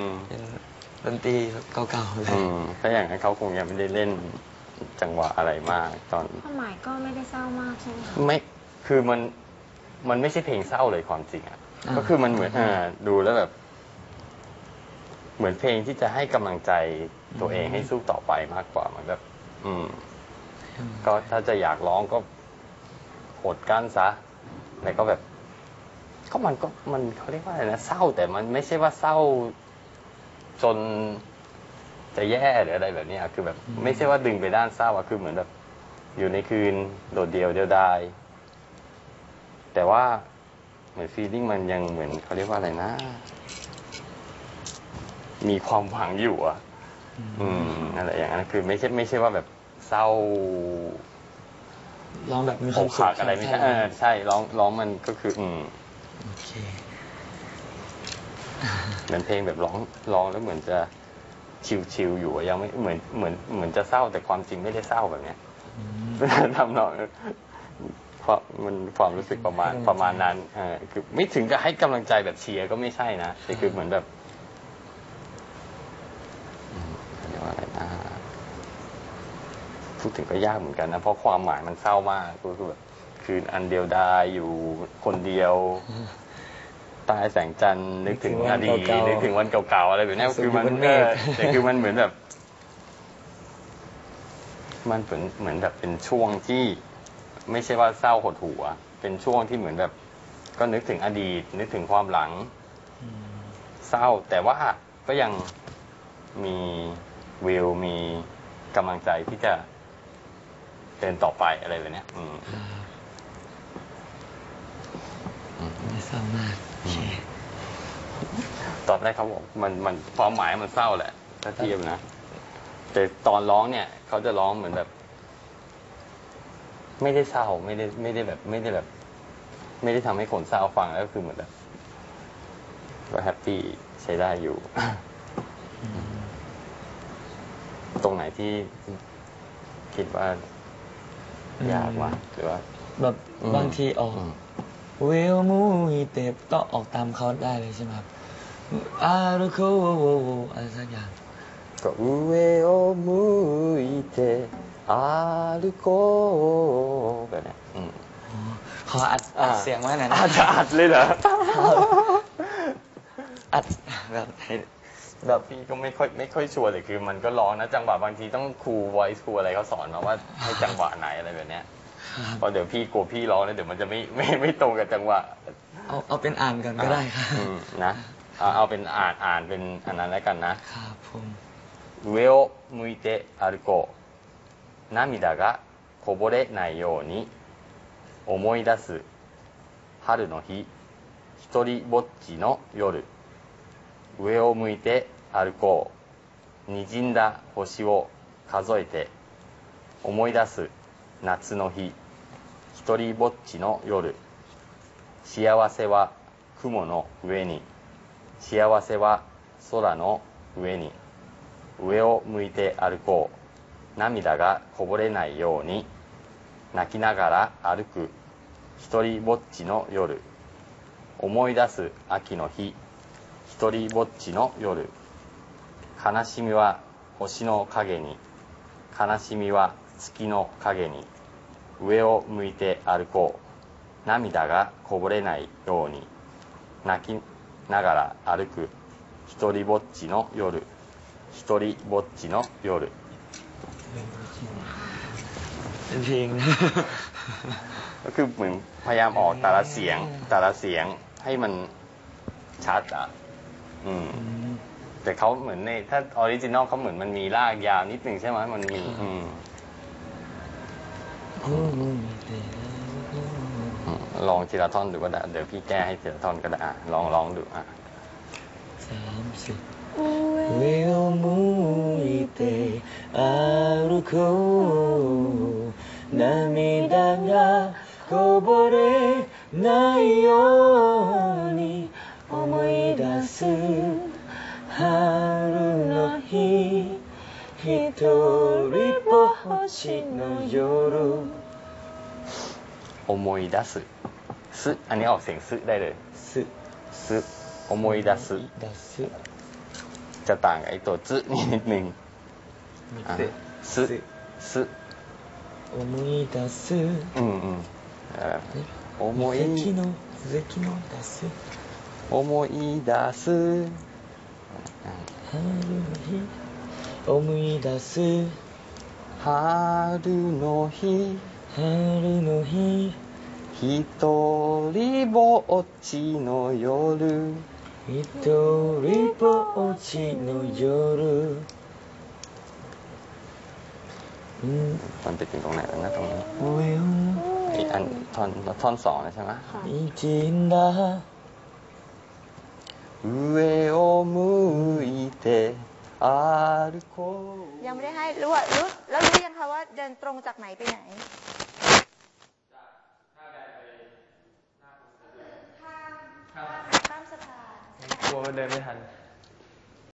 อืมเป็นดนตรีเก่าๆเลยอืมถ้าอย่างนั้นเขาคงยังไม่ได้เล่นจังหวะอะไรมากตอน ความหมายก็ไม่ได้เศร้ามากใช่ไหมคะไม่ คือมัน มันไม่ใช่เพลงเศร้าเลยความจริงอะอ่าก็คือมันเหมือนอ่าดูแล้วแบบ เหมือนเพลงที่จะให้กำลังใจตัวเองให้สู้ต่อไปมากกว่ามันแบบอืมก็ถ้าจะอยากร้องก็อดกลั้นซะ แล้วก็แบบ ก็มันก็มันเขาเรียกว่าอะไรนะเศร้าแต่มันไม่ใช่ว่าเศร้า จนจะแย่หรืออะไรแบบเนี้ยคือแบบอืมไม่ใช่ว่าดึงไปด้านเศร้าอะคือเหมือนแบบ อยู่ในคืนโดดเดียวเดียวดาย แต่ว่าเหมือนฟีลลิ่งมันยังเหมือนเขาเรียกว่าอะไรนะ มีความหวังอยู่อะอืมอะไรอย่างนั้นคือไม่ใช่ไม่ใช่ว่าแบบเศร้าร้องแบบมีคอวามกสุหัขกอะไรไม่ใช่หเออใช่ร้องร้องมันก็คือ อืมโอเค เหมือนเพลงแบบร้องร้องแล้วเหมือนจะชิวๆอยู่อะยังไม่เหมือนเหมือนเหมือนจะเศร้าแต่ความจริงไม่ได้เศร้าแบบเนี้ยอืมทำนองความมันความรู้สึกประมาณให้กำลังใจประมาณนั้นเออคือไม่ถึงกับให้กำลังใจแบบเชียร์ก็ไม่ใช่นะแต่คือเหมือนแบบอืมเรียกว่าอะไรนะพูดถึงก็ยากเหมือนกันนะเพราะความหมายมันเศร้ามากก็คือแบบคืนอันเดียวดายอยู่คนเดียว ใต้แสงจันทร์นึกถึงอดีตนึกถึงวันเก่าๆอะไรแบบเนี้ยคือมันเออแต่คือมันเหมือนแบบ มันเหมือนเหมือนแบบเป็นช่วงที่ไม่ใช่ว่าเศร้าหดหู่อะเป็นช่วงที่เหมือนแบบ ก็นึกถึงอดีต นึกถึงความหลังอืมเศร้า แต่ว่าก็ยังมีวิวมีกำลังใจที่จะเดินต่อไปอะไรแบบเนี้ย อืมครับอืมไม่เศร้ามากโอเค ตอนแรกเขาบอกมันมันความหมายมันเศร้าแหละ ถ้าเทียบนะ แต่ตอนร้องเนี่ย เขาจะร้องเหมือนแบบ ไม่ได้เศร้าไม่ได้ไม่ได้แบบ ไม่ได้แบบ ไม่ได้ทำให้คนเศร้าฟังแล้วก็คือเหมือนแบบก็แฮปปี้ใช้ได้อยู่ ตรงไหนที่คิดว่ายากวะหรือว่า แบบอืมบางทีออกอืมเวิลมูฮีเตปต้องออกตามเขาได้เลยใช่ไหมครับอารุโคอะไรสักอย่างก็อุเอโอมูอีเตอารุโคกแบบนี้ขออัดอัดเสียงไว้หน่อยนะอาจจะอัดเลยเหรออัดแบบแบบพี่ก็ไม่ค่อยไม่ค่อยชัวร์เลยคือ มันก็ร้องนะจังหวะบางทีต้องครูไวครูอะไรเขาสอนมาว่าให้จังหวะไหนอะไรแบบเนี้ย เพราะเดี๋ยวพี่กลัวพี่ร้องแล้วเดี๋ยวมันจะไม่ไม่ไม่ตรงกับจังหวะ เอาเอาเป็นอ่านกันก็ได้ครับ อืมนะเอาเอาเป็นอ่านอ่านเป็นอันนั้นแล้วกันนะ ครับผม 上を向いて歩こう涙がこぼれないように思い出す春の日一人ぼっちの夜上を向いて歩こう滲んだ星を数えて思い出す 夏の日一人ぼっちの夜。幸せは雲の上に。幸せは空の上に。上を向いて歩こう。涙がこぼれないように。泣きながら歩く。一人ぼっちの夜。思い出す秋の日。一人ぼっちの夜。悲しみは星の影に。悲しみは月の影に上を向いて歩こう涙がこぼれないように泣きながら歩く一人ぼっちの夜一人ぼっちの夜 เป็นเพลงนะ ก็คือเหมือนพยายามออกแต่ละเสียง แต่ละเสียงให้มันชัดอ่ะ อืม อืม แต่เขาเหมือนในถ้าออริจินอลเขาเหมือนมันมีลากยาวนิดนึงใช่ไหมมันมี อืม โอ้โหเต อืม ลองทีละท่อนดูก็ได้ เดี๋ยวพี่แก้ให้ทีละท่อนก็ได้ลองร้องดูอะสามสิบเวมุยเตอารุโคนามิดัยาโคบเรนายโย っちの夜 思い出すすอันนี้ออกเสียงซึได้เลย す ซึโอโมยดัส 出す จะต่างกับไอตัวซึนิดนึง 見 อ่ะ て ซึซึ 思い出す อืมอืมเอ่อโอโมอิ 奇跡の奇跡の出す โอโมอิดาซึ 春の日思い出す 春の日春の日一人ぼっちの夜一人ぼっちの夜うん มันไปถึงตรงไหนแล้วนะตรงนี้ 上を ไออันท่อนท่อนสองนะใช่ไหม ค่ะ 見てんだ上を向いて歩こう ยังไม่ได้ให้รู้ว่ารู้แล้วรู้ยัง คะว่าเดินตรงจากไหนไปไหนข้ามสะพานกลัวว่าเดินไม่ทัน